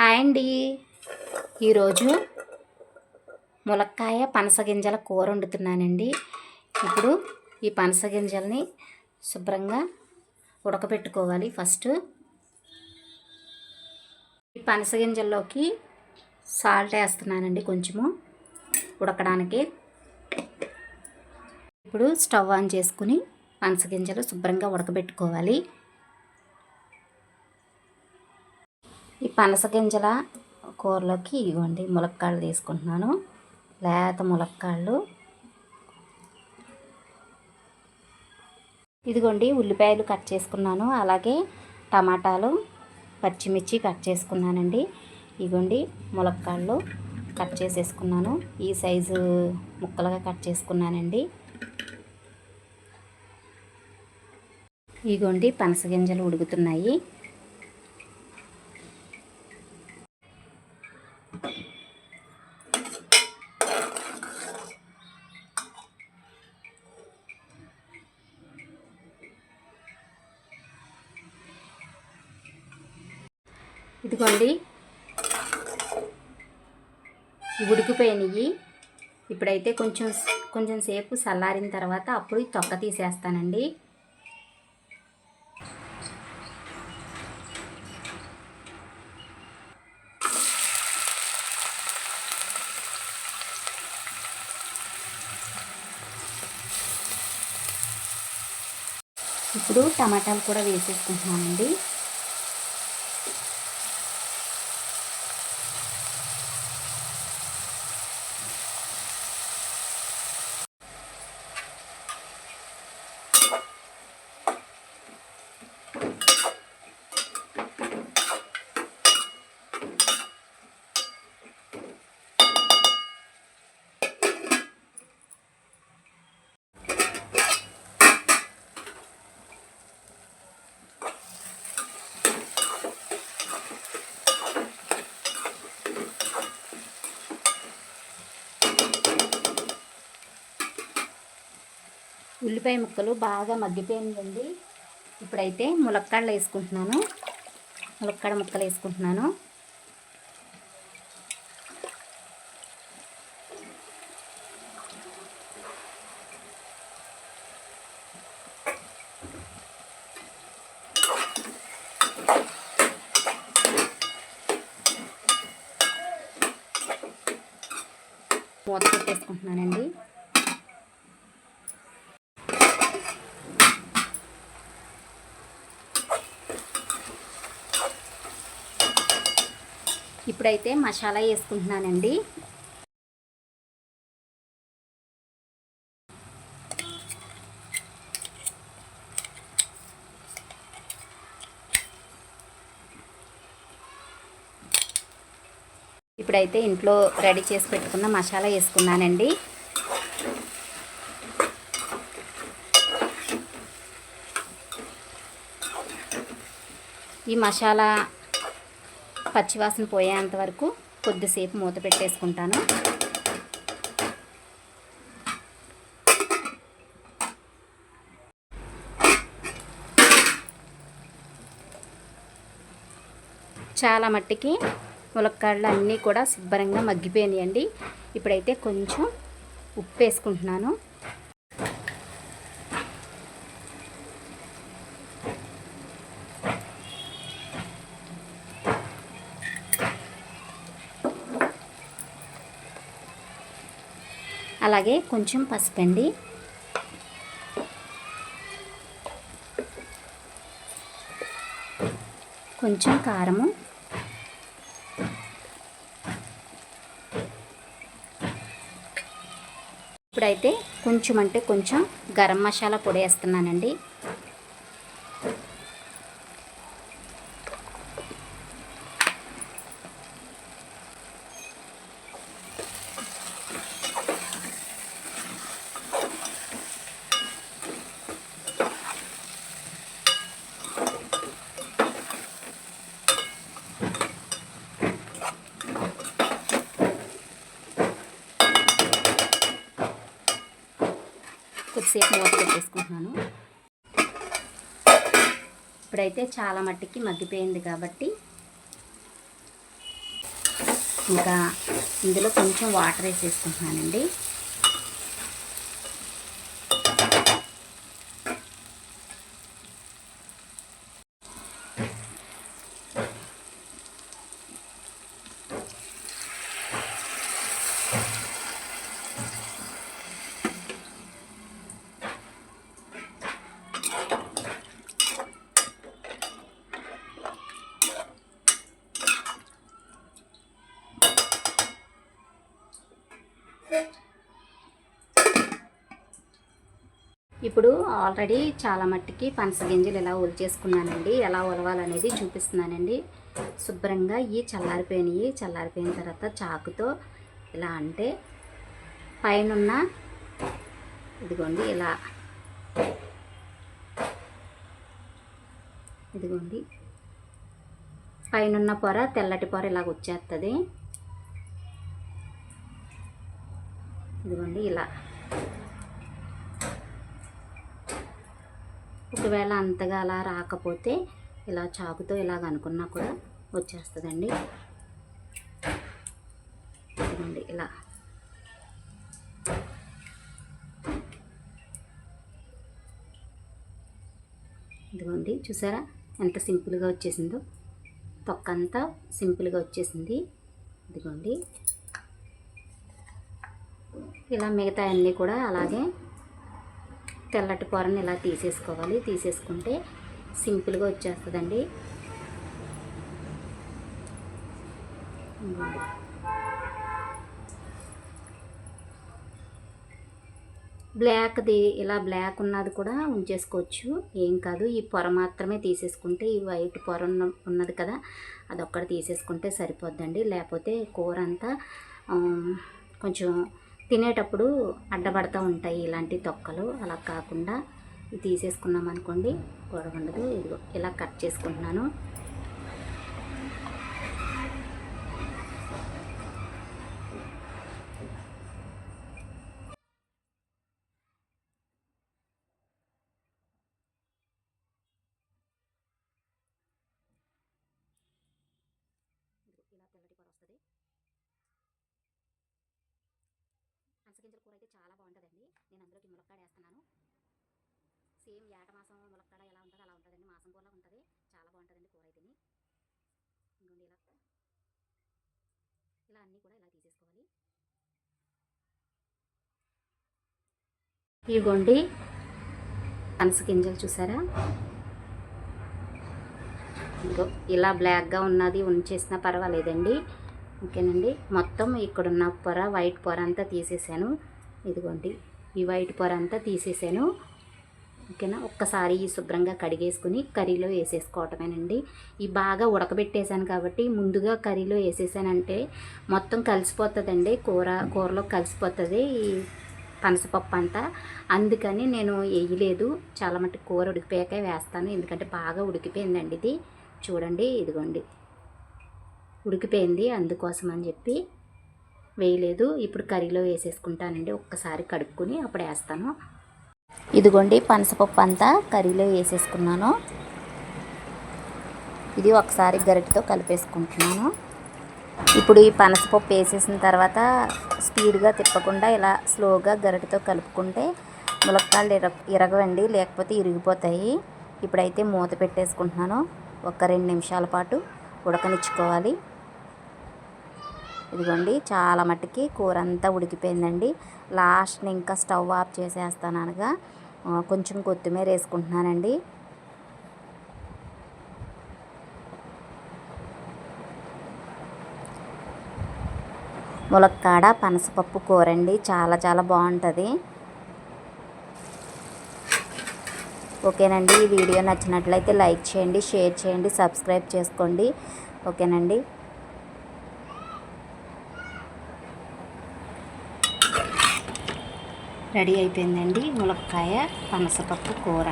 Hi అండి. ఈరోజు ములక్కాయ పనసగింజల కూర వండుతున్నానండి. ఇప్పుడు ఈ పనసగింజల్ని శుభ్రంగా ఉడకబెట్టుకోవాలి ఫస్ట్. ఈ పనసగింజల్లోకి సాల్ట్ వేస్తున్నానండి కొంచెము ఉడకడానికి. ఇప్పుడు స్టవ్ ఆన్ చేసుకుని పనసగింజలు శుభ్రంగా ఉడకబెట్టుకోవాలి. ఈ పనస గింజల కూరలోకి ఇదిగోండి ములక్కాళ్ళు తీసుకుంటున్నాను. లేత ములక్కాళ్ళు ఇదిగోండి ఉల్లిపాయలు కట్ చేసుకున్నాను. అలాగే టమాటాలు పచ్చిమిర్చి కట్ చేసుకున్నానండి. ఇదిగోండి ములక్కాళ్ళు కట్ చేసేసుకున్నాను. ఈ సైజు ముక్కలుగా కట్ చేసుకున్నానండి. ఇదిగోండి పనస గింజలు ఉడుకుతున్నాయి. ఇదిగోండి. ఉడికిపోయినవి ఉడికిపోయినాయి ఇప్పుడైతే కొంచెం కొంచెం సేపు చల్లారిన తర్వాత అప్పుడు తొక్క తీసేస్తానండి. ఇప్పుడు టమాటాలు కూడా వేసేసుకుంటున్నామండి ఉల్లిపాయ ముక్కలు బాగా మగ్గిపోయిందండి. ఇప్పుడైతే ములక్కాడలు వేసుకుంటున్నాను. ములక్కాడ ముక్కలు వేసుకుంటున్నాను. మూత పెట్టేసుకుంటున్నానండి. ఇప్పుడైతే మసాలా వేసుకుంటున్నానండి. ఇప్పుడైతే ఇంట్లో రెడీ చేసి పెట్టుకున్న మసాలా వేసుకున్నానండి. ఈ మసాలా పచ్చివాసన పోయేంత వరకు కొద్దిసేపు మూత పెట్టేసుకుంటాను. చాలా మట్టికి ములక్కాడలు అన్నీ కూడా శుభ్రంగా మగ్గిపోయినాయండి. ఇప్పుడైతే కొంచెం ఉప్పు వేసుకుంటున్నాను. అలాగే కొంచెం పసుపండి. కొంచెం కారము. ఇప్పుడైతే కొంచెం అంటే కొంచెం గరం మసాలా పొడి వేస్తున్నానండి. కొద్దిసేపు మూత పెట్టేసుకుంటున్నాను. ఇప్పుడైతే చాలా మట్టికి మగ్గిపోయింది కాబట్టి ఇంకా ఇందులో కొంచెం వాటర్ వేసేసుకుంటున్నానండి. ఇప్పుడు ఆల్రెడీ చాలా మట్టికి పనస గింజలు ఇలా ఒలిచేసుకున్నానండి. ఎలా ఒలవాలనేది చూపిస్తున్నానండి. శుభ్రంగా ఈ చల్లారిపోయినవి చల్లారిపోయిన తర్వాత చాకుతో ఇలా అంటే పైన ఇదిగోండి ఇలా ఇదిగోండి పైనున్న పొర తెల్లటి పొర ఇలాగ వచ్చేస్తుంది ఇదిగోండి ఇలా ఒకవేళ అంతగా అలా రాకపోతే ఇలా చాకుతో ఇలాగ అనుకున్నా కూడా వచ్చేస్తుందండి. ఇదిగోండి ఇలా. ఇదిగోండి చూసారా ఎంత సింపుల్గా వచ్చేసిందో? తొక్క అంతా సింపుల్గా వచ్చేసింది. ఇదిగోండి. ఇలా మిగతా అన్నీ కూడా అలాగే తెల్లటి కూరని ఇలా తీసేసుకోవాలి. తీసేసుకుంటే సింపుల్గా వచ్చేస్తుందండి. బ్లాక్ది ఇలా బ్లాక్ ఉన్నది కూడా ఉంచేసుకోవచ్చు. ఏం కాదు ఈ పొర మాత్రమే తీసేసుకుంటే ఈ వైట్ పొర ఉన్న ఉన్నది కదా అదొక్కటి తీసేసుకుంటే సరిపోద్దండి. లేకపోతే కూర అంతా కొంచెం తినేటప్పుడు అడ్డపడతా ఉంటాయి ఇలాంటి తొక్కలు. అలా కాకుండా తీసేసుకున్నాం అనుకోండి కూర ఉండదు ఇదిగో ఇలా కట్ చేసుకుంటున్నాను ఇలా తెల్లటి పొర వస్తుంది పనసగింజల కూర అయితే చాలా బాగుంటుందండి నేను అందులోకి ములక్కాడ వేస్తున్నాను సేమ్ ఏట మాసం ములక్కాడ ఎలా ఉంటుందో అలా ఉంటుందండి. మాసం కూరలా ఉంటుంది. చాలా బాగుంటుందండి కూర అయితేని ఇంకోండి ఇలా. ఇలా అన్నీ కూడా ఇలా తీసేసుకోవాలి. ఇదిగోండి. పనస గింజలు చూసారా? ఇదిగో ఇలా బ్లాక్గా ఉన్నది ఉంచేసినా పర్వాలేదండి. ఓకేనండి. మొత్తం ఇక్కడున్న పొర వైట్ పొర అంతా తీసేసాను. ఇదిగోండి. ఈ వైట్ పొర అంతా తీసేసాను. ఓకేనా? ఒక్కసారి శుభ్రంగా కడిగేసుకుని కర్రీలో వేసేసుకోవటమేనండి. ఈ బాగా ఉడకబెట్టేశాను కాబట్టి ముందుగా కర్రీలో వేసేసానంటే మొత్తం కలిసిపోతుందండి. కూర కూరలో కలిసిపోతుంది. ఈ పనసపప్పు అంతా. అందుకని నేను వేయలేదు. చాలా మటుకు కూర ఉడికిపోయాక వేస్తాను. ఎందుకంటే బాగా ఉడికిపోయిందండి ఇది. చూడండి ఇదిగోండి. ఉడికిపోయింది. అందుకోసం అని చెప్పి వేయలేదు. ఇప్పుడు కర్రీలో వేసేసుకుంటానండి. ఒక్కసారి కడుక్కుని అప్పుడు వేస్తాను. ఇదిగోండి పనసపప్పు అంతా కర్రీలో వేసేసుకున్నాను. ఇది ఒకసారి గరిటతో కలిపేసుకుంటున్నాను. ఇప్పుడు ఈ పనసపప్పు వేసేసిన తర్వాత స్పీడ్గా తిప్పకుండా ఇలా స్లోగా గరిటతో కలుపుకుంటే ములక్కాళ్ళు ఇర ఇరగవండి లేకపోతే ఇరిగిపోతాయి. ఇప్పుడైతే మూత పెట్టేసుకుంటున్నాను. ఒక రెండు నిమిషాల పాటు ఉడకనిచ్చుకోవాలి. ఇదిగోండి చాలా మట్టుకి కూర అంతా ఉడికిపోయిందండి. లాస్ట్ని ఇంకా స్టవ్ ఆఫ్ చేసేస్తాను అనగా కొంచెం కొత్తిమీర వేసుకుంటున్నానండి. ములక్కాడ పనసపప్పు కూర అండి చాలా చాలా బాగుంటుంది. ఓకేనండి ఈ వీడియో నచ్చినట్లయితే లైక్ చేయండి షేర్ చేయండి సబ్స్క్రైబ్ చేసుకోండి. ఓకేనండి. రెడీ అయిపోయిందండి ములక్కాయ పనసపప్పు కూర.